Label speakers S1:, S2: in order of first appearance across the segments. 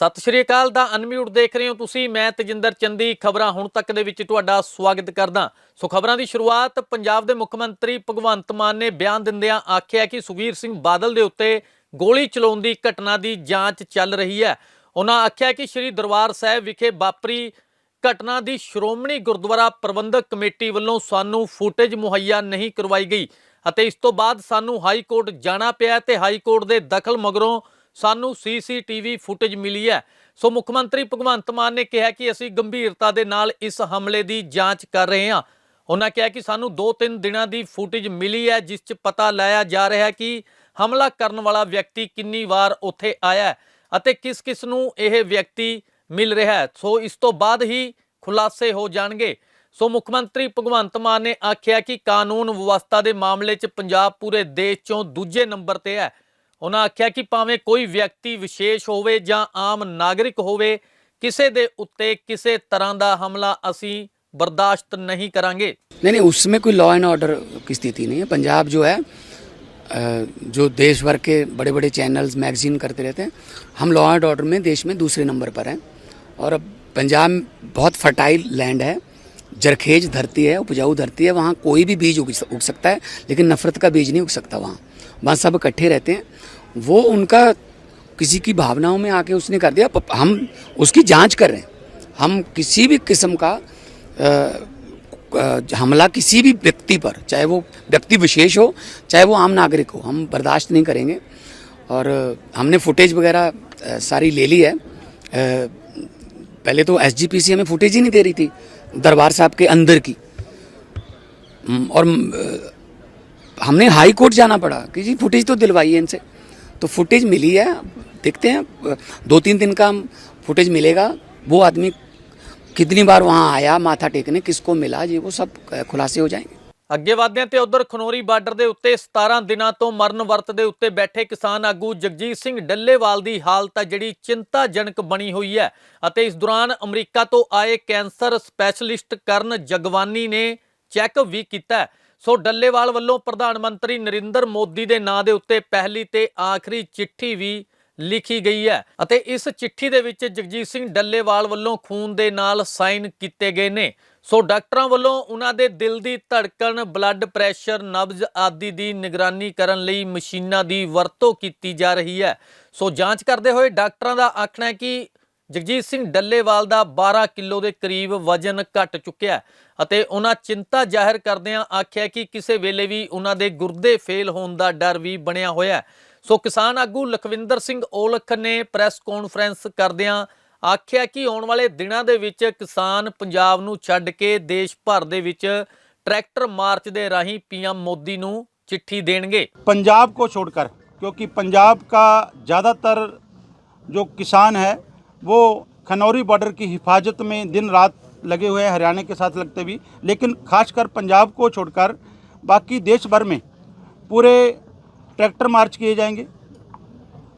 S1: ਸਤਿ ਸ਼੍ਰੀ ਅਕਾਲ ਦਾ ਅਨਮਿਊਟ ਦੇਖ ਰਹੇ ਹੋ ਤੁਸੀਂ। ਮੈਂ ਤਜਿੰਦਰ ਚੰਦੀ, ਖਬਰਾਂ ਹੁਣ ਤੱਕ ਦੇ ਵਿੱਚ ਤੁਹਾਡਾ ਸਵਾਗਤ ਕਰਦਾ। ਸੋ ਖਬਰਾਂ ਦੀ ਸ਼ੁਰੂਆਤ ਪੰਜਾਬ ਦੇ ਮੁੱਖ ਮੰਤਰੀ ਭਗਵੰਤ ਮਾਨ ਨੇ ਬਿਆਨ ਦਿੰਦਿਆਂ ਆਖਿਆ ਕਿ ਸੁਖਬੀਰ ਸਿੰਘ ਬਾਦਲ ਦੇ ਉੱਤੇ ਗੋਲੀ ਚਲਾਉਣ ਦੀ ਘਟਨਾ ਦੀ ਜਾਂਚ ਚੱਲ ਰਹੀ ਹੈ। ਉਹਨਾਂ ਆਖਿਆ ਕਿ ਸ੍ਰੀ ਦਰਬਾਰ ਸਾਹਿਬ ਵਿਖੇ ਵਾਪਰੀ ਘਟਨਾ ਦੀ ਸ਼੍ਰੋਮਣੀ ਗੁਰਦੁਆਰਾ ਪ੍ਰਬੰਧਕ ਕਮੇਟੀ ਵੱਲੋਂ ਸਾਨੂੰ ਫੁਟੇਜ ਮੁਹੱਈਆ ਨਹੀਂ ਕਰਵਾਈ ਗਈ ਅਤੇ ਇਸ ਤੋਂ ਬਾਅਦ ਸਾਨੂੰ ਹਾਈ ਕੋਰਟ ਜਾਣਾ ਪਿਆ ਤੇ ਹਾਈ ਕੋਰਟ ਦੇ ਦਖਲ ਮਗਰੋਂ ਸਾਨੂੰ ਸੀਸੀਟੀਵੀ ਫੁਟੇਜ ਮਿਲੀ ਹੈ। ਸੋ ਮੁੱਖ ਮੰਤਰੀ ਭਗਵੰਤ ਮਾਨ ਨੇ ਕਿਹਾ ਕਿ ਅਸੀਂ ਗੰਭੀਰਤਾ ਦੇ ਨਾਲ ਇਸ ਹਮਲੇ ਦੀ ਜਾਂਚ ਕਰ ਰਹੇ ਹਾਂ। ਉਹਨਾਂ ਕਿਹਾ ਕਿ ਸਾਨੂੰ 2-3 ਦਿਨਾਂ ਦੀ ਫੁਟੇਜ ਮਿਲੀ ਹੈ, ਜਿਸ 'ਚ ਪਤਾ ਲਾਇਆ ਜਾ ਰਿਹਾ ਹੈ ਕਿ ਹਮਲਾ ਕਰਨ ਵਾਲਾ ਵਿਅਕਤੀ ਕਿੰਨੀ ਵਾਰ ਉੱਥੇ ਆਇਆ ਅਤੇ ਕਿਸ ਕਿਸ ਨੂੰ ਇਹ ਵਿਅਕਤੀ ਮਿਲ ਰਿਹਾ ਹੈ। ਸੋ ਇਸ ਤੋਂ ਬਾਅਦ ਹੀ ਖੁਲਾਸੇ ਹੋ ਜਾਣਗੇ। ਸੋ ਮੁੱਖ ਮੰਤਰੀ ਭਗਵੰਤ ਮਾਨ ਨੇ ਆਖਿਆ ਕਿ ਕਾਨੂੰਨ ਵਿਵਸਥਾ ਦੇ ਮਾਮਲੇ 'ਚ ਪੰਜਾਬ ਪੂਰੇ ਦੇਸ਼ 'ਚੋਂ ਦੂਜੇ ਨੰਬਰ ਤੇ ਹੈ। ਉਹਨਾਂ ਆਖਿਆ ਕਿ ਭਾਵੇਂ ਕੋਈ ਵਿਅਕਤੀ ਵਿਸ਼ੇਸ਼ ਹੋਵੇ ਜਾਂ ਆਮ ਨਾਗਰਿਕ ਹੋਵੇ ਕਿਸੇ ਦੇ ਉੱਤੇ ਕਿਸੇ ਤਰ੍ਹਾਂ ਦਾ ਹਮਲਾ ਅਸੀਂ ਬਰਦਾਸ਼ਤ ਨਹੀਂ ਕਰਾਂਗੇ
S2: नहीं नहीं उसमें कोई लॉ एंड ऑर्डर की स्थिति नहीं है पंजाब जो है अ, जो देश भर के बड़े बड़े चैनल्स मैगजीन करते रहते हैं हम लॉ एंड ऑर्डर में देश में दूसरे नंबर पर हैं और अब पंजाब बहुत फर्टाइल लैंड है जरखेज धरती है उपजाऊ धरती है वहाँ कोई भी बीज उग उग सकता है लेकिन नफरत का बीज नहीं उग सकता वहाँ वहाँ सब इकट्ठे रहते हैं वो उनका किसी की भावनाओं में आके उसने कर दिया। हम उसकी जाँच कर रहे हैं। हम किसी भी किस्म का हमला किसी भी व्यक्ति पर, चाहे वो व्यक्ति विशेष हो, चाहे वो आम नागरिक हो, हम बर्दाश्त नहीं करेंगे। और हमने फुटेज वगैरह सारी ले ली है। पहले तो एसजीपीसी हमें फुटेज ही नहीं दे रही थी, दरबार साहब के अंदर की। और हमने हाई कोर्ट जाना पड़ा, कि जी फुटेज तो दिलवाइए इनसे। तो फुटेज मिली है देखते हैं अ, दो तीन दिन का हम फुटेज मिलेगा वो आदमी कितनी बार वहाँ आया माथा टेकने किसको मिला जी वो सब अ, खुलासे हो जाएंगे
S1: ਅੱਗੇ ਵਧਦੇ ਹਾਂ ਤੇ ਉਧਰ ਖਨੋਰੀ ਬਾਰਡਰ ਦੇ ਉੱਤੇ 17 ਦਿਨਾਂ ਤੋਂ ਮਰਨ ਵਰਤ ਦੇ ਉੱਤੇ ਬੈਠੇ ਕਿਸਾਨ ਆਗੂ ਜਗਜੀਤ ਸਿੰਘ ਡੱਲੇਵਾਲ ਦੀ ਹਾਲਤ ਆ ਜਿਹੜੀ ਚਿੰਤਾਜਨਕ ਬਣੀ ਹੋਈ ਹੈ ਅਤੇ ਇਸ ਦੌਰਾਨ ਅਮਰੀਕਾ ਤੋਂ ਆਏ ਕੈਂਸਰ ਸਪੈਸ਼ਲਿਸਟ ਕਰਨ ਜਗਵਾਨੀ ਨੇ ਚੈੱਕ ਵੀ ਕੀਤਾ ਹੈ। ਸੋ ਡੱਲੇਵਾਲ ਵੱਲੋਂ ਪ੍ਰਧਾਨ ਮੰਤਰੀ ਨਰਿੰਦਰ ਮੋਦੀ ਦੇ ਨਾਂ ਦੇ ਉੱਤੇ ਪਹਿਲੀ ਤੇ ਆਖਰੀ ਚਿੱਠੀ ਵੀ ਲਿਖੀ ਗਈ ਹੈ ਅਤੇ ਇਸ ਚਿੱਠੀ ਦੇ ਵਿੱਚ ਜਗਜੀਤ ਸਿੰਘ ਡੱਲੇਵਾਲ ਵੱਲੋਂ ਖੂਨ ਦੇ ਨਾਲ ਸਾਈਨ ਕੀਤੇ ਗਏ ਨੇ। ਸੋ ਡਾਕਟਰਾਂ ਵੱਲੋਂ ਉਹਨਾਂ ਦੇ ਦਿਲ ਦੀ ਧੜਕਣ, ਬਲੱਡ ਪ੍ਰੈਸ਼ਰ, ਨਬਜ਼ ਆਦਿ ਦੀ ਨਿਗਰਾਨੀ ਕਰਨ ਲਈ ਮਸ਼ੀਨਾਂ ਦੀ ਵਰਤੋਂ ਕੀਤੀ ਜਾ ਰਹੀ ਹੈ। ਸੋ ਜਾਂਚ ਕਰਦੇ ਹੋਏ ਡਾਕਟਰਾਂ ਦਾ ਆਖਣਾ ਹੈ ਕਿ ਜਗਜੀਤ ਸਿੰਘ ਡੱਲੇਵਾਲ ਦਾ 12 ਕਿਲੋ ਦੇ ਕਰੀਬ ਵਜ਼ਨ ਘਟ ਚੁੱਕਿਆ ਹੈ ਅਤੇ ਉਹਨਾਂ ਚਿੰਤਾ ਜ਼ਾਹਿਰ ਕਰਦਿਆਂ ਆਖਿਆ ਕਿ ਕਿਸੇ ਵੇਲੇ ਵੀ ਉਹਨਾਂ ਦੇ ਗੁਰਦੇ ਫੇਲ ਹੋਣ ਦਾ ਡਰ ਵੀ ਬਣਿਆ ਹੋਇਆ ਹੈ ਸੋ ਕਿਸਾਨ ਆਗੂ ਲਖਵਿੰਦਰ ਸਿੰਘ ਔਲਖ ਨੇ ਪ੍ਰੈਸ ਕਾਨਫਰੰਸ ਕਰਦਿਆਂ ਆਖਿਆ ਕਿ ਆਉਣ ਵਾਲੇ ਦਿਨਾਂ ਦੇ ਵਿੱਚ ਕਿਸਾਨ ਪੰਜਾਬ ਨੂੰ ਛੱਡ ਕੇ ਦੇਸ਼ ਭਰ ਦੇ ਵਿੱਚ ਟਰੈਕਟਰ ਮਾਰਚ ਦੇ ਰਾਹੀਂ ਪੀਐਮ ਮੋਦੀ ਨੂੰ ਚਿੱਠੀ ਦੇਣਗੇ
S3: पंजाब को छोड़कर क्योंकि पंजाब का ज़्यादातर जो किसान है वो खनौरी बॉर्डर की हिफाजत में दिन रात लगे हुए हैं, हरियाणा के साथ लगते भी। लेकिन खासकर पंजाब को छोड़कर बाकी देश भर में पूरे ट्रैक्टर मार्च किए जाएँगे।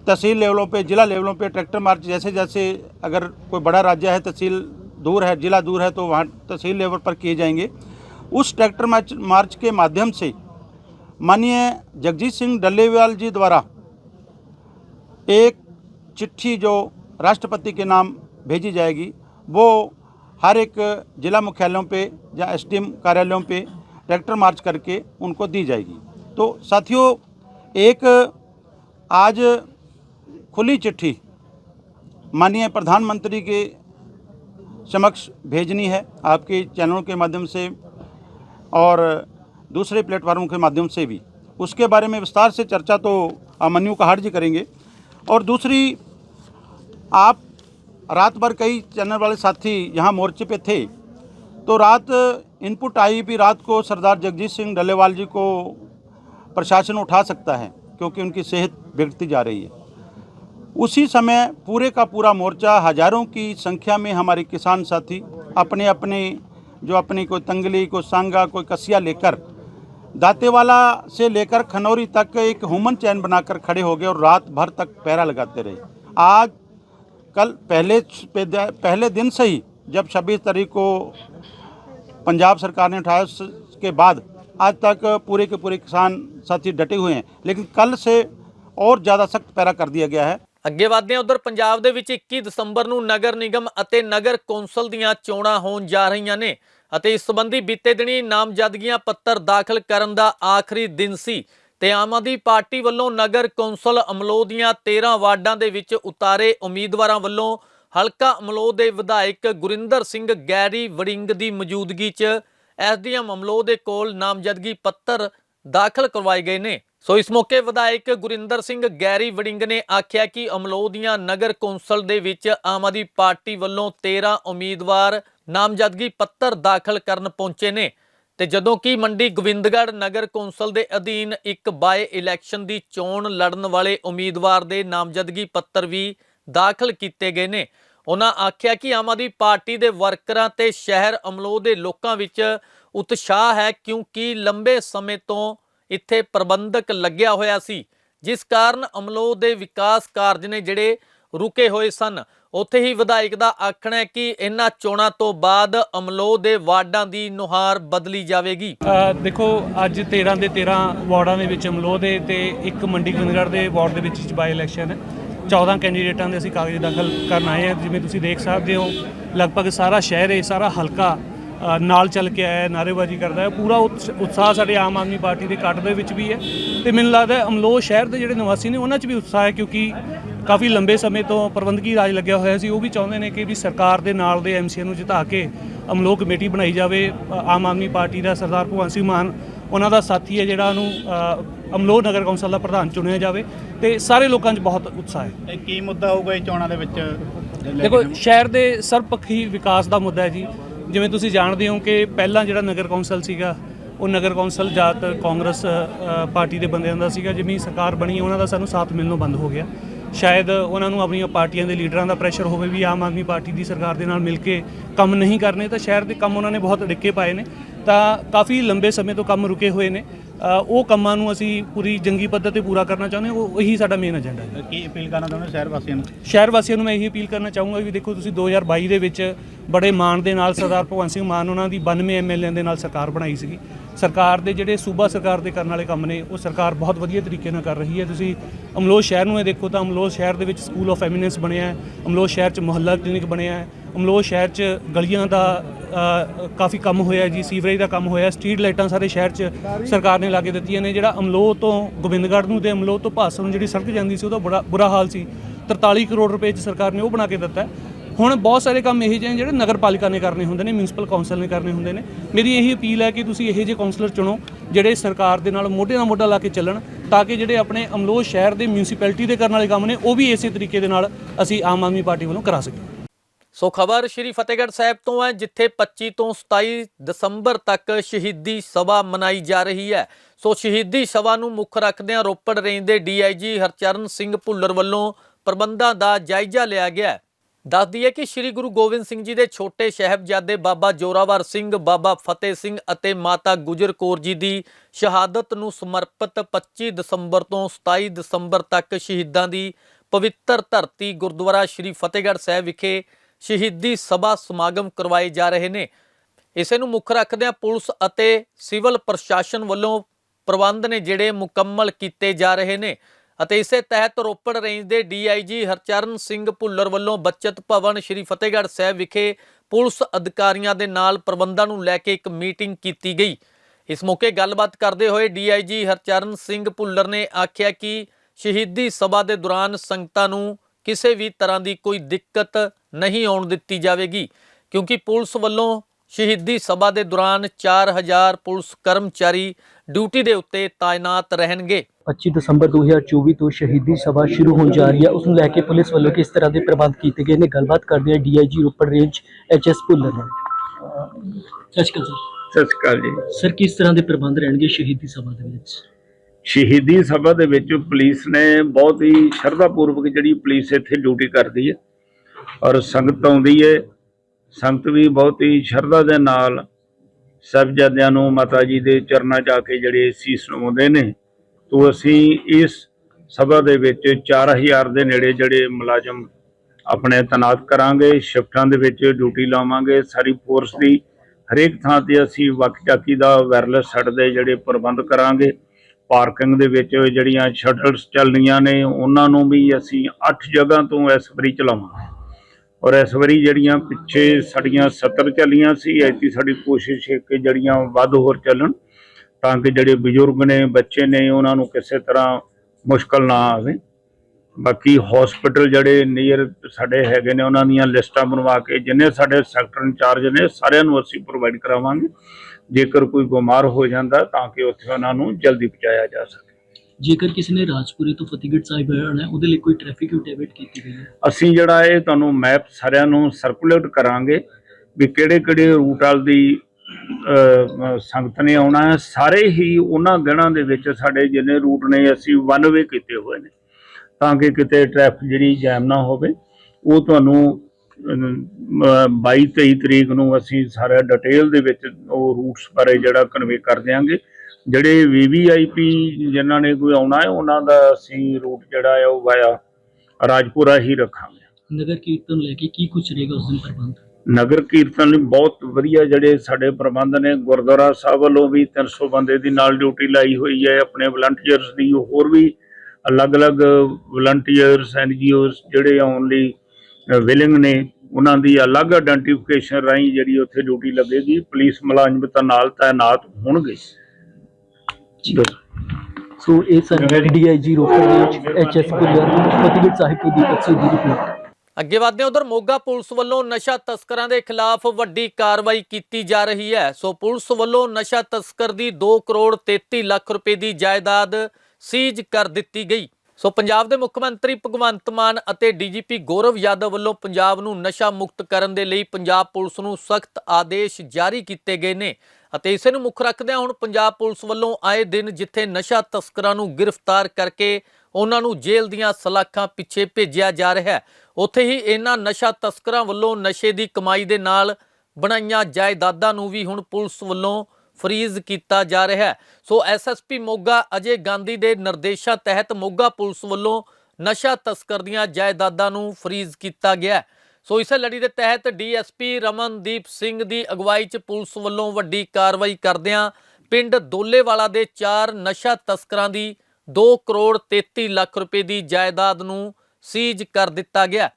S3: तहसील लेवलों पे, ज़िला लेवलों पे ट्रैक्टर मार्च जैसे जैसे अगर कोई बड़ा राज्य है, तहसील दूर है, ज़िला दूर है तो वहाँ तहसील लेवल पर किए जाएँगे। उस ट्रैक्टर मार्च मार्च के माध्यम से माननीय जगजीत सिंह डल्लेवाल जी द्वारा एक चिट्ठी जो राष्ट्रपति के नाम भेजी जाएगी। वो हर एक जिला मुख्यालयों पे या एसडीएम कार्यालयों पे ट्रैक्टर मार्च करके उनको दी जाएगी। तो साथियों, एक आज खुली चिट्ठी माननीय प्रधानमंत्री के समक्ष भेजनी है आपके चैनलों के माध्यम से और दूसरे प्लेटफार्मों के माध्यम से भी। उसके बारे में विस्तार से चर्चा तो अमन्यु कहार जी करेंगे। और दूसरी आप रात भर कई चैनल वाले साथी यहाँ मोर्चे पे थे तो रात इनपुट आई भी रात को सरदार जगजीत सिंह डल्लेवाल जी को प्रशासन उठा सकता है, क्योंकि उनकी सेहत बिगड़ती जा रही है। उसी समय पूरे का पूरा मोर्चा हज़ारों की संख्या में हमारे किसान साथी अपने अपने जो अपनी कोई तंगली, कोई सांगा, कोई कसिया लेकर, दातेवाला से लेकर खनौरी तक एक ह्यूमन चैन बनाकर खड़े हो गए और रात भर तक पहरा लगाते रहे। आज कल पहले पहले दिन से ही जब छब्बीस तारीख को पंजाब सरकार ने उठाया उसके बाद आज तक पूरे के पूरे किसान साथी डटे हुए हैं लेकिन कल से और ज़्यादा सख्त पैरा कर दिया गया है
S1: ਅੱਗੇ ਵਧਦੇ ਹਾਂ ਉਧਰ ਪੰਜਾਬ ਦੇ ਵਿੱਚ 21 ਦਸੰਬਰ ਨੂੰ ਨਗਰ ਨਿਗਮ ਅਤੇ ਨਗਰ ਕੌਂਸਲ ਦੀਆਂ ਚੋਣਾਂ ਹੋਣ ਜਾ ਰਹੀਆਂ ਨੇ ਅਤੇ ਇਸ ਸੰਬੰਧੀ ਬੀਤੇ ਦਿਨੀ ਨਾਮਜ਼ਦਗੀਆਂ ਪੱਤਰ ਦਾਖਲ ਕਰਨ ਦਾ ਆਖਰੀ ਦਿਨ ਸੀ ਤੇ ਆਮ ਆਦਮੀ ਪਾਰਟੀ ਵੱਲੋਂ ਨਗਰ ਕੌਂਸਲ ਅਮਲੋ ਦੀਆਂ 13 ਵਾਰਡਾਂ ਦੇ ਵਿੱਚ ਉਤਾਰੇ ਉਮੀਦਵਾਰਾਂ ਵੱਲੋਂ ਹਲਕਾ ਅਮਲੋ ਦੇ ਵਿਧਾਇਕ ਗੁਰਿੰਦਰ ਸਿੰਘ ਗੈਰੀ ਵੜਿੰਗ ਦੀ ਮੌਜੂਦਗੀ 'ਚ ਐਸਡੀਐਮ ਅਮਲੋ ਦੇ ਕੋਲ ਨਾਮਜ਼ਦਗੀ ਪੱਤਰ ਦਾਖਲ ਕਰਵਾਏ ਗਏ ਨੇ। ਸੋ ਇਸ ਮੌਕੇ ਵਿਧਾਇਕ ਗੁਰਿੰਦਰ ਸਿੰਘ ਗੈਰੀ ਵੜਿੰਗ ਨੇ ਆਖਿਆ ਕਿ ਅਮਲੋ ਦੀਆਂ ਨਗਰ ਕੌਂਸਲ ਦੇ ਵਿੱਚ ਆਮ ਆਦਮੀ ਪਾਰਟੀ ਵੱਲੋਂ 13 ਉਮੀਦਵਾਰ ਨਾਮਜ਼ਦਗੀ ਪੱਤਰ ਦਾਖਲ ਕਰਨ ਪਹੁੰਚੇ ਨੇ। ਤੇ ਜਦੋਂ ਕਿ ਮੰਡੀ ਗੋਬਿੰਦਗੜ੍ਹ ਨਗਰ ਕੌਂਸਲ ਦੇ ਅਧੀਨ ਇੱਕ ਬਾਏ ਇਲੈਕਸ਼ਨ ਦੀ ਚੋਣ ਲੜਨ ਵਾਲੇ ਉਮੀਦਵਾਰ ਦੇ ਨਾਮਜ਼ਦਗੀ ਪੱਤਰ ਵੀ ਦਾਖਲ ਕੀਤੇ ਗਏ ਨੇ। ਉਹਨਾਂ ਆਖਿਆ ਕਿ ਆਮ ਆਦਮੀ ਪਾਰਟੀ ਦੇ ਵਰਕਰਾਂ ਤੇ ਸ਼ਹਿਰ ਅਮਲੋ ਦੇ ਲੋਕਾਂ ਵਿੱਚ ਉਤਸ਼ਾਹ ਹੈ ਕਿਉਂਕਿ ਲੰਬੇ ਸਮੇਂ ਤੋਂ ਇੱਥੇ ਪ੍ਰਬੰਧਕ ਲੱਗਿਆ ਹੋਇਆ ਸੀ, ਜਿਸ ਕਾਰਨ ਅਮਲੋ ਦੇ ਵਿਕਾਸ ਕਾਰਜ ਨੇ ਜਿਹੜੇ ਰੁਕੇ ਹੋਏ ਸਨ। ਉੱਥੇ ਹੀ ਵਿਧਾਇਕ ਦਾ ਆਖਣਾ ਹੈ ਕਿ ਇਹਨਾਂ ਚੋਣਾਂ ਤੋਂ ਬਾਅਦ ਅਮਲੋ ਦੇ ਵਾਰਡਾਂ ਦੀ ਨੁਹਾਰ ਬਦਲੀ ਜਾਵੇਗੀ।
S4: ਦੇਖੋ ਅੱਜ 13 ਦੇ 13 ਵਾਰਡਾਂ ਦੇ ਵਿੱਚ ਅਮਲੋਹ ਦੇ ਤੇ ਇੱਕ ਮੰਡੀ ਗੋਬਿੰਦਗੜ੍ਹ ਦੇ ਵਾਰਡ ਦੇ ਵਿੱਚ ਬਾਈ ਇਲੈਕਸ਼ਨ ਹੈ। 14 ਕੈਂਡੀਡੇਟਾਂ ਦੇ ਅਸੀਂ ਕਾਗਜ਼ ਦਾਖਲ ਕਰਨ ਆਏ ਹਾਂ। ਜਿਵੇਂ ਤੁਸੀਂ ਦੇਖ ਸਕਦੇ ਹੋ ਲਗਭਗ ਸਾਰਾ ਸ਼ਹਿਰ ਹੈ ਸਾਰਾ ਹਲਕਾ ਨਾਲ ਚੱਲ ਕੇ ਆਇਆ ਹੈ, ਨਾਅਰੇਬਾਜ਼ੀ ਕਰਦਾ ਹੈ। ਪੂਰਾ ਉਤਸ- ਉਤਸ਼ਾਹ ਸਾਡੇ ਆਮ ਆਦਮੀ ਪਾਰਟੀ ਦੇ ਕੱਟ ਦੇ ਵਿੱਚ ਵੀ ਹੈ। ਤੇ ਮੈਨੂੰ ਲੱਗਦਾ ਹੈ ਅਮਲੋਹ ਸ਼ਹਿਰ ਦੇ ਜਿਹੜੇ ਨਿਵਾਸੀ ਨੇ ਉਹਨਾਂ 'ਚ ਵੀ ਉਤਸ਼ਾਹ ਹੈ ਕਿਉਂਕਿ ਕਾਫੀ ਲੰਬੇ ਸਮੇਂ ਤੋਂ ਪ੍ਰਬੰਧਕੀ ਰਾਜ ਲੱਗਿਆ ਹੋਇਆ ਸੀ। ਉਹ ਵੀ ਚਾਹੁੰਦੇ ਨੇ ਕਿ ਵੀ ਸਰਕਾਰ ਦੇ ਨਾਲ ਦੇ ਐਮਸੀਏ ਨੂੰ ਜਿਤਾ ਕੇ ਅਮਲੋਹ ਕਮੇਟੀ ਬਣਾਈ ਜਾਵੇ। ਆਮ ਆਦਮੀ ਪਾਰਟੀ ਦਾ ਸਰਦਾਰ ਭਗਵੰਤ ਸਿੰਘ ਮਾਨ ਉਹਨਾਂ ਦਾ ਸਾਥੀ ਹੈ ਜਿਹੜਾ ਉਹਨੂੰ ਅ, ਅਮਲੋਹ ਨਗਰ ਕੌਂਸਲ ਦਾ ਪ੍ਰਧਾਨ ਚੁਣਿਆ ਜਾਵੇ ਤੇ ਸਾਰੇ ਲੋਕਾਂ 'ਚ ਬਹੁਤ ਉਤਸ਼ਾਹ ਹੈ।
S5: ਕੀ ਮੁੱਦਾ ਹੋਊਗਾ ਇਹ ਚੋਣਾਂ ਦੇ ਵਿੱਚ?
S4: ਦੇਖੋ ਸ਼ਹਿਰ ਦੇ ਸਰਬਪੱਖੀ ਵਿਕਾਸ ਦਾ ਮੁੱਦਾ ਹੈ ਜੀ। ਜਿਵੇਂ ਤੁਸੀਂ ਜਾਣਦੇ ਹੋ ਕਿ ਪਹਿਲਾਂ ਜਿਹੜਾ ਨਗਰ ਕੌਂਸਲ ਸੀਗਾ ਉਹ ਨਗਰ ਕੌਂਸਲ ਜ਼ਿਆਦਾਤਰ ਕਾਂਗਰਸ ਪਾਰਟੀ ਦੇ ਬੰਦਿਆਂ ਦਾ ਸੀਗਾ। ਜਿਵੇਂ ਸਰਕਾਰ ਬਣੀ ਉਹਨਾਂ ਦਾ ਸਾਨੂੰ ਸਾਥ ਮਿਲਣੋਂ ਬੰਦ ਹੋ ਗਿਆ। ਸ਼ਾਇਦ ਉਹਨਾਂ ਨੂੰ ਆਪਣੀਆਂ ਪਾਰਟੀਆਂ ਦੇ ਲੀਡਰਾਂ ਦਾ ਪ੍ਰੈਸ਼ਰ ਹੋਵੇ ਵੀ ਆਮ ਆਦਮੀ ਪਾਰਟੀ ਦੀ ਸਰਕਾਰ ਦੇ ਨਾਲ ਮਿਲ ਕੇ ਕੰਮ ਨਹੀਂ ਕਰਨੇ ਤਾਂ ਸ਼ਹਿਰ ਦੇ ਕੰਮ ਉਹਨਾਂ ਨੇ ਬਹੁਤ ਡਿੱਕੇ ਪਾਏ ਨੇ। ਤਾਂ ਕਾਫੀ ਲੰਬੇ ਸਮੇਂ ਤੋਂ ਕੰਮ ਰੁਕੇ ਹੋਏ ਨੇ। ਉਹ ਕੰਮਾਂ ਨੂੰ ਅਸੀਂ ਪੂਰੀ ਜੰਗੀ ਪੱਧਰ ਤੇ ਪੂਰਾ ਕਰਨਾ ਚਾਹੁੰਦੇ ਹਾਂ। ਉਹ ਇਹੀ ਸਾਡਾ ਮੇਨ ਏਜੰਡਾ ਹੈ।
S5: ਕੀ ਅਪੀਲ ਕਰਨਾ ਚਾਹੁੰਦੇ ਸ਼ਹਿਰ ਵਾਸੀਆਂ ਨੂੰ?
S4: ਸ਼ਹਿਰ ਵਾਸੀਆਂ ਨੂੰ ਮੈਂ ਇਹੀ ਅਪੀਲ ਕਰਨਾ ਚਾਹੂੰਗਾ ਵੀ ਦੇਖੋ ਤੁਸੀਂ 2022 ਦੇ ਵਿੱਚ ਬੜੇ ਮਾਣ ਦੇ ਨਾਲ ਸਰਦਾਰ ਭਗਵੰਤ ਸਿੰਘ ਮਾਨ ਉਹਨਾਂ ਦੀ 92 ਐਮਐਲਏ ਦੇ ਨਾਲ ਸਰਕਾਰ ਬਣਾਈ ਸੀਗੀ। ਸਰਕਾਰ ਦੇ ਜਿਹੜੇ ਸੂਬਾ ਸਰਕਾਰ ਦੇ ਕਰਨ ਵਾਲੇ ਕੰਮ ਨੇ, ਉਹ ਸਰਕਾਰ ਬਹੁਤ ਵਧੀਆ ਤਰੀਕੇ ਨਾਲ ਕਰ ਰਹੀ ਹੈ। ਤੁਸੀਂ ਅਮਲੋਹ ਸ਼ਹਿਰ ਨੂੰ ਇਹ ਦੇਖੋ ਤਾਂ ਅਮਲੋਹ ਸ਼ਹਿਰ ਦੇ ਵਿੱਚ ਸਕੂਲ ਆਫ ਐਮੀਨੈਂਸ ਬਣਿਆ ਹੈ, ਅਮਲੋਹ ਸ਼ਹਿਰ 'ਚ ਮੁਹੱਲਾ ਕਲੀਨਿਕ ਬਣਿਆ ਹੈ, ਅਮਲੋਹ ਸ਼ਹਿਰ 'ਚ ਗਲੀਆਂ ਦਾ ਕਾਫੀ ਕੰਮ ਹੋਇਆ ਜੀ, ਸੀਵਰੇਜ ਦਾ ਕੰਮ ਹੋਇਆ ਸਟਰੀਟ ਲਾਈਟਾਂ ਸਾਰੇ ਸ਼ਹਿਰ 'ਚ ਸਰਕਾਰ ਨੇ ਲਾ ਕੇ ਦਿੱਤੀਆਂ ਨੇ, ਜਿਹੜਾ ਅਮਲੋਹ ਤੋਂ ਗੋਬਿੰਦਗੜ੍ਹ ਨੂੰ ਤੇ ਅਮਲੋਹ ਤੋਂ ਭਾਸਰ ਨੂੰ ਜਿਹੜੀ ਸੜਕ ਜਾਂਦੀ ਸੀ, ਉਹਦਾ ਬੜਾ ਬੁਰਾ ਹਾਲ ਸੀ। 43 ਕਰੋੜ ਰੁਪਏ 'ਚ ਸਰਕਾਰ ਨੇ ਉਹ ਬਣਾ ਕੇ ਦਿੱਤਾ ਹੁਣ ਬਹੁਤ ਸਾਰੇ ਕੰਮ ਇਹੋ ਜਿਹੇ ਨੇ ਜਿਹੜੇ ਨਗਰ ਪਾਲਿਕਾ ਨੇ ਕਰਨੇ ਹੁੰਦੇ ਨੇ ਮਿਊਨਿਸਪਲ ਕੌਂਸਲ ਨੇ ਕਰਨੇ ਹੁੰਦੇ ਨੇ। ਮੇਰੀ ਇਹੀ ਅਪੀਲ ਹੈ ਕਿ ਤੁਸੀਂ ਇਹੋ ਜਿਹੇ ਕਾਉਂਸਲਰ ਚੁਣੋ, ਜਿਹੜੇ ਸਰਕਾਰ ਦੇ ਨਾਲ ਮੋਢੇ ਨਾਲ ਮੋਢਾ ਲਾ ਕੇ ਚੱਲਣ, ਤਾਂ ਕਿ ਜਿਹੜੇ ਆਪਣੇ ਅਮਲੋਹ ਸ਼ਹਿਰ ਦੇ ਮਿਊਨਿਸਪੈਲਿਟੀ ਦੇ ਕਰਨ ਵਾਲੇ ਕੰਮ ਨੇ, ਉਹ ਵੀ ਇਸੇ ਤਰੀਕੇ ਦੇ ਨਾਲ ਅਸੀਂ ਆਮ ਆਦਮੀ ਪਾਰਟੀ ਵੱਲੋਂ ਕਰਾ ਸਕੀਏ।
S1: ਸੋ ਖਬਰ ਸ਼੍ਰੀ ਫਤਿਹਗੜ੍ਹ ਸਾਹਿਬ ਤੋਂ ਹੈ, ਜਿੱਥੇ 25 ਤੋਂ 27 ਦਸੰਬਰ ਤੱਕ ਸ਼ਹੀਦੀ ਸਭਾ ਮਨਾਈ ਜਾ ਰਹੀ ਹੈ। ਸੋ ਸ਼ਹੀਦੀ ਸਭਾ ਨੂੰ ਮੁੱਖ ਰੱਖਦਿਆਂ ਰੋਪੜ ਰੇਂਜ ਦੇ ਡੀਆਈਜੀ ਹਰਚਰਨ ਸਿੰਘ ਭੁੱਲਰ ਵੱਲੋਂ ਪ੍ਰਬੰਧਾਂ ਦਾ ਜਾਇਜ਼ਾ ਲਿਆ ਗਿਆ ਦੱਸਦੀ ਹੈ ਕਿ ਸ੍ਰੀ ਗੁਰੂ ਗੋਬਿੰਦ ਸਿੰਘ ਜੀ ਦੇ ਛੋਟੇ ਸ਼ਹਿਬਜ਼ਾਦੇ ਬਾਬਾ ਜੋਰਾਵਰ ਸਿੰਘ, ਬਾਬਾ ਫਤਿਹ ਸਿੰਘ ਅਤੇ ਮਾਤਾ ਗੁਜਰ ਕੌਰ ਜੀ ਦੀ ਸ਼ਹਾਦਤ ਨੂੰ ਸਮਰਪਿਤ 25 ਦਸੰਬਰ ਤੋਂ 27 ਦਸੰਬਰ ਤੱਕ ਸ਼ਹੀਦਾਂ ਦੀ ਪਵਿੱਤਰ ਧਰਤੀ ਗੁਰਦੁਆਰਾ ਸ੍ਰੀ ਫਤਿਹਗੜ੍ਹ ਸਾਹਿਬ ਵਿਖੇ ਸ਼ਹੀਦੀ ਸਭਾ ਸਮਾਗਮ ਕਰਵਾਏ ਜਾ ਰਹੇ ਨੇ। ਇਸੇ ਨੂੰ ਮੁੱਖ ਰੱਖਦਿਆਂ ਪੁਲਿਸ ਅਤੇ ਸਿਵਲ ਪ੍ਰਸ਼ਾਸਨ ਵੱਲੋਂ ਪ੍ਰਬੰਧ ਨੇ ਜਿਹੜੇ ਮੁਕੰਮਲ ਕੀਤੇ ਜਾ ਰਹੇ ਨੇ। ਅਤੇ ਇਸੇ ਤਹਿਤ ਰੋਪੜ ਰੇਂਜ ਦੇ ਡੀਆਈਜੀ ਹਰਚਰਨ ਸਿੰਘ ਭੁੱਲਰ ਵੱਲੋਂ ਬਚਤ ਭਵਨ ਸ਼੍ਰੀ ਫਤਿਹਗੜ੍ਹ ਸਾਹਿਬ ਵਿਖੇ ਪੁਲਿਸ ਅਧਿਕਾਰੀਆਂ ਦੇ ਨਾਲ ਪ੍ਰਬੰਧਾਂ ਨੂੰ ਲੈ ਕੇ ਇੱਕ ਮੀਟਿੰਗ ਕੀਤੀ ਗਈ। ਇਸ ਮੌਕੇ ਗੱਲਬਾਤ ਕਰਦੇ ਹੋਏ ਡੀਆਈਜੀ ਹਰਚਰਨ ਸਿੰਘ ਭੁੱਲਰ ਨੇ ਆਖਿਆ ਕਿ ਸ਼ਹੀਦੀ ਸਭਾ ਦੇ ਦੌਰਾਨ ਸੰਗਤਾਂ ਨੂੰ ਕਿਸੇ ਵੀ ਤਰ੍ਹਾਂ ਦੀ ਕੋਈ ਦਿੱਕਤ ਨਹੀਂ ਆਉਣ ਦਿੱਤੀ ਜਾਵੇਗੀ, ਕਿਉਂਕਿ ਪੁਲਿਸ ਵੱਲੋਂ ਸ਼ਹੀਦੀ ਸਭਾ ਦੇ ਦੌਰਾਨ 4000 ਪੁਲਿਸ ਕਰਮਚਾਰੀ ਡਿਊਟੀ ਦੇ ਉੱਤੇ ਤਾਇਨਾਤ ਰਹਿਣਗੇ।
S6: 25 ਦਸੰਬਰ 2024 ਤੋਂ ਸ਼ਹੀਦੀ ਸਭਾ ਸ਼ੁਰੂ ਹੋਣ ਜਾ ਰਹੀ ਹੈ। ਉਸ ਨੂੰ ਲੈ ਕੇ ਪੁਲਿਸ ਵੱਲੋਂ ਕਿਸ ਤਰ੍ਹਾਂ ਦੇ ਪ੍ਰਬੰਧ ਕੀਤੇ ਗਏ ਨੇ? ਗੱਲਬਾਤ ਕਰਦੇ ਹਾਂ DIG Ropar range HS Bhullar ਨਾਲ। ਸਤਿ ਸ਼੍ਰੀ ਅਕਾਲ
S7: ਸਤਿ ਸ਼੍ਰੀ ਅਕਾਲ ਜੀ।
S6: ਸਰ ਸਰ ਕਿਸ ਤਰ੍ਹਾਂ ਦੇ ਪ੍ਰਬੰਧ ਰਹਿਣਗੇ ਸ਼ਹੀਦੀ ਸਭਾ ਦੇ ਵਿੱਚ?
S7: ਸ਼ਹੀਦੀ ਸਭਾ ਦੇ ਵਿੱਚ ਪੁਲਿਸ ਨੇ ਬਹੁਤ ਹੀ ਸ਼ਰਧਾਪੂਰਵਕ ਜਿਹੜੀ ਪੁਲਿਸ ਇੱਥੇ ਡਿਊਟੀ ਕਰਦੀ ਹੈ ਔਰ ਸੰਗਤ ਆਉਂਦੀ ਹੈ। ਸੰਗਤ ਵੀ ਬਹੁਤ ਹੀ ਸ਼ਰਧਾ ਦੇ ਨਾਲ ਸਾਹਿਬਜ਼ਾਦਿਆਂ ਨੂੰ ਮਾਤਾ ਜੀ ਦੇ ਚਰਨਾਂ 'ਚ ਆ ਕੇ ਜਿਹੜੇ ਸੀਸ ਨਵਾਉਂਦੇ ਨੇ। ਤੋਂ ਅਸੀਂ ਇਸ ਸਭਾ ਦੇ ਵਿੱਚ 4000 ਦੇ ਨੇੜੇ ਜਿਹੜੇ ਮੁਲਾਜ਼ਮ ਆਪਣੇ ਤੈਨਾਤ ਕਰਾਂਗੇ, ਸ਼ਿਫਟਾਂ ਦੇ ਵਿੱਚ ਡਿਊਟੀ ਲਾਵਾਂਗੇ, ਸਾਰੀ ਫੋਰਸ ਦੀ ਹਰੇਕ ਥਾਂ ਤੇ ਅਸੀਂ ਵਕ ਚਾਕੀ ਦਾ ਵਾਇਰਲੈਸ ਸੈੱਟ ਦੇ ਜਿਹੜੇ ਪ੍ਰਬੰਧ ਕਰਾਂਗੇ। ਪਾਰਕਿੰਗ ਦੇ ਵਿੱਚ ਜਿਹੜੀਆਂ ਸ਼ਟਲਸ ਚੱਲਣੀਆਂ ਨੇ, ਉਹਨਾਂ ਨੂੰ ਵੀ ਅਸੀਂ 8 ਜਗ੍ਹਾ ਤੋਂ ਇਸ ਵਾਰੀ ਚਲਾਵਾਂਗੇ। ਔਰ ਇਸ ਵਾਰੀ ਜਿਹੜੀਆਂ ਪਿੱਛੇ ਸਾਡੀਆਂ 70 ਚੱਲੀਆਂ ਸੀ ਐਤੀ ਸਾਡੀ ਕੋਸ਼ਿਸ਼ ਹੈ ਕਿ ਜਿਹੜੀਆਂ ਵੱਧ ਹੋਰ ਚੱਲਣ। ਤਾਂ ਕਿ ਜਿਹੜੇ ਬਜ਼ੁਰਗ ਨੇ ਬੱਚੇ ਨੇ ਉਹਨਾਂ ਨੂੰ ਕਿਸੇ ਤਰ੍ਹਾਂ ਮੁਸ਼ਕਲ ਨਾ ਆਵੇ। ਬਾਕੀ ਹਸਪੀਟਲ ਜਿਹੜੇ ਨੀਅਰ ਸਾਡੇ ਹੈਗੇ ਨੇ ਉਹਨਾਂ ਦੀਆਂ ਲਿਸਟਾਂ ਬਣਵਾ ਕੇ ਜਿੰਨੇ ਸਾਡੇ ਸੈਕਟਰ ਇੰਚਾਰਜ ਨੇ ਸਾਰਿਆਂ ਨੂੰ ਅਸੀਂ ਪ੍ਰੋਵਾਈਡ ਕਰਾਵਾਂਗੇ। ਜੇਕਰ ਕੋਈ ਬਿਮਾਰ ਹੋ ਜਾਂਦਾ ਤਾਂ ਕਿ ਉੱਥੇ ਉਹਨਾਂ ਨੂੰ ਜਲਦੀ ਪਹੁੰਚਾਇਆ ਜਾ ਸਕੇ।
S6: ਜੇਕਰ ਕਿਸੇ ਨੇ ਰਾਜਪੁਰੇ ਤੋਂ ਫਤਿਹਗੜ੍ਹ ਸਾਹਿਬ ਆਉਣਾ ਹੈ ਉਹਦੇ ਲਈ ਕੋਈ ਟ੍ਰੈਫਿਕ ਡਿਬੇਟ ਕੀਤੀ ਗਈ ਹੈ?
S7: ਅਸੀਂ ਜਿਹੜਾ ਇਹ ਤੁਹਾਨੂੰ ਮੈਪ ਸਾਰਿਆਂ ਨੂੰ ਸਰਕੂਲੇਟ ਕਰਾਂਗੇ ਵੀ ਕਿਹੜੇ ਕਿਹੜੇ ਰੂਟ ਵਾਲ ਦੀ ਸੰਗਤ ਨੇ ਆਉਣਾ ਹੈ। ਸਾਰੇ ਹੀ ਉਹਨਾਂ ਦਿਨਾਂ ਦੇ ਵਿੱਚ ਸਾਡੇ ਜਿੰਨੇ ਰੂਟ ਨੇ, ਅਸੀਂ ਵਨ ਵੇ ਕੀਤੇ ਹੋਏ ਨੇ। ਤਾਂ ਕਿ ਕਿਤੇ ਟ੍ਰੈਫਿਕ ਜਿਹੜੀ ਜੈਮ ਨਾ ਹੋਵੇ। ਉਹ ਤੁਹਾਨੂੰ 22 23 ਤਰੀਕ ਨੂੰ ਅਸੀਂ ਸਾਰਾ ਡਿਟੇਲ ਦੇ ਵਿੱਚ ਉਹ ਰੂਟਸ ਬਾਰੇ ਜਿਹੜਾ ਕਨਵੇ ਕਰ ਦਿਆਂਗੇ। ਜਿਹੜੇ ਵੀਵੀਆਈਪੀ ਜਿਨ੍ਹਾਂ ਨੇ ਕੋਈ ਆਉਣਾ ਹੈ, ਉਹਨਾਂ ਦਾ ਅਸੀਂ ਰੂਟ ਜਿਹੜਾ ਹੈ, ਉਹ ਵਾਇਆ ਰਾਜਪੁਰਾ ਹੀ ਰੱਖਾਂਗੇ।
S6: ਨਗਰ ਕੀਰਤਨ ਲੈ ਕੇ ਕੀ ਕੁਝ ਰਹੇਗਾ ਉਸ ਦਿਨ ਪ੍ਰਬੰਧ?
S7: ਨਗਰ ਕੀਰਤਨ ਲਈ ਬਹੁਤ ਵਧੀਆ ਜਿਹੜੇ ਸਾਡੇ ਪ੍ਰਬੰਧ ਨੇ ਗੁਰਦੁਆਰਾ ਸਾਹਿਬ ਵੱਲੋਂ ਵੀ 300 ਬੰਦੇ ਦੀ ਨਾਲ ਡਿਊਟੀ ਲਾਈ ਹੋਈ ਹੈ ਆਪਣੇ ਵਲੰਟੀਅਰਸ ਦੀ ਹੋਰ ਵੀ ਅਲੱਗ-ਅਲੱਗ ਵਲੰਟੀਅਰਸ ਐਨਜੀਓਸ ਜਿਹੜੇ ਆਉਣ ਲਈ ਵਿਲਿੰਗ ਨੇ ਉਹਨਾਂ ਦੀ ਅਲੱਗ ਆਇਡੈਂਟੀਫਿਕੇਸ਼ਨ ਰਾਹੀਂ ਜਿਹੜੀ ਉੱਥੇ ਡਿਊਟੀ ਲੱਗੇਗੀ ਪੁਲਿਸ ਮੁਲਾਜ਼ਮ ਤਾਂ ਨਾਲ ਤਾਇਨਾਤ ਹੋਣਗੇ।
S6: ਸੋ ਇਹ ਸਨ DIG Ropar range HS Bhullar Fatehgarh Sahib ਤੋਂ ਦੀਪਕ ਸਿੰਘ ਦੀ ਰਿਪੋਰਟ
S1: ਅੱਗੇ ਵਧਦੇ ਉਧਰ, ਮੋਗਾ ਪੁਲਿਸ ਵੱਲੋਂ ਨਸ਼ਾ ਤਸਕਰਾਂ ਦੇ ਖਿਲਾਫ ਵੱਡੀ ਕਾਰਵਾਈ ਕੀਤੀ ਜਾ ਰਹੀ ਹੈ। ਸੋ ਪੁਲਿਸ ਵੱਲੋਂ ਨਸ਼ਾ ਤਸਕਰ ਦੀ 2 ਕਰੋੜ 33 ਲੱਖ ਰੁਪਏ ਦੀ ਜਾਇਦਾਦ ਸੀਜ਼ ਕਰ ਦਿੱਤੀ ਗਈ। ਸੋ ਪੰਜਾਬ ਦੇ ਮੁੱਖ ਮੰਤਰੀ ਭਗਵੰਤ ਮਾਨ ਅਤੇ ਡੀਜੀਪੀ ਗੌਰਵ ਯਾਦਵ ਵੱਲੋਂ ਪੰਜਾਬ ਨੂੰ ਨਸ਼ਾ ਮੁਕਤ ਕਰਨ ਦੇ ਲਈ ਪੰਜਾਬ ਪੁਲਿਸ ਨੂੰ ਸਖਤ ਆਦੇਸ਼ ਜਾਰੀ ਕੀਤੇ ਗਏ ਨੇ। ਅਤੇ ਇਸੇ ਨੂੰ ਮੁੱਖ ਰੱਖਦਿਆਂ ਹੁਣ ਪੰਜਾਬ ਪੁਲਿਸ ਵੱਲੋਂ ਆਏ ਦਿਨ ਜਿੱਥੇ ਨਸ਼ਾ ਤਸਕਰਾਂ ਨੂੰ ਗ੍ਰਿਫਤਾਰ ਕਰਕੇ ਉਹਨਾਂ ਨੂੰ ਜੇਲ੍ਹ ਦੀਆਂ ਸਲਾਖਾਂ ਪਿੱਛੇ ਭੇਜਿਆ ਜਾ ਰਿਹਾ ਹੈ। ਉੱਥੇ ਹੀ ਇਹਨਾਂ ਨਸ਼ਾ ਤਸਕਰਾਂ ਵੱਲੋਂ ਨਸ਼ੇ ਦੀ ਕਮਾਈ ਦੇ ਨਾਲ ਬਣਾਈਆਂ ਜਾਇਦਾਦਾਂ ਨੂੰ ਵੀ ਹੁਣ ਪੁਲਿਸ ਵੱਲੋਂ ਫਰੀਜ਼ ਕੀਤਾ ਜਾ ਰਿਹਾ ਹੈ। ਸੋ ਐਸਐਸਪੀ ਮੋਗਾ ਅਜੇ ਗਾਂਧੀ ਦੇ ਨਿਰਦੇਸ਼ਾਂ ਤਹਿਤ ਮੋਗਾ ਪੁਲਿਸ ਵੱਲੋਂ ਨਸ਼ਾ ਤਸਕਰ ਦੀਆਂ ਜਾਇਦਾਦਾਂ ਨੂੰ ਫਰੀਜ਼ ਕੀਤਾ ਗਿਆ ਹੈ। ਸੋ ਇਸੇ ਲੜੀ ਦੇ ਤਹਿਤ ਡੀਐਸਪੀ ਰਮਨਦੀਪ ਸਿੰਘ ਦੀ ਅਗਵਾਈ 'ਚ ਪੁਲਿਸ ਵੱਲੋਂ ਵੱਡੀ ਕਾਰਵਾਈ ਕਰਦਿਆਂ ਪਿੰਡ ਦੋਲੇਵਾਲਾ ਦੇ ਚਾਰ ਨਸ਼ਾ ਤਸਕਰਾਂ ਦੀ 2 ਕਰੋੜ 33 ਲੱਖ ਰੁਪਏ ਦੀ ਜਾਇਦਾਦ ਨੂੰ ਸੀਜ਼ ਕਰ ਦਿੱਤਾ ਗਿਆ।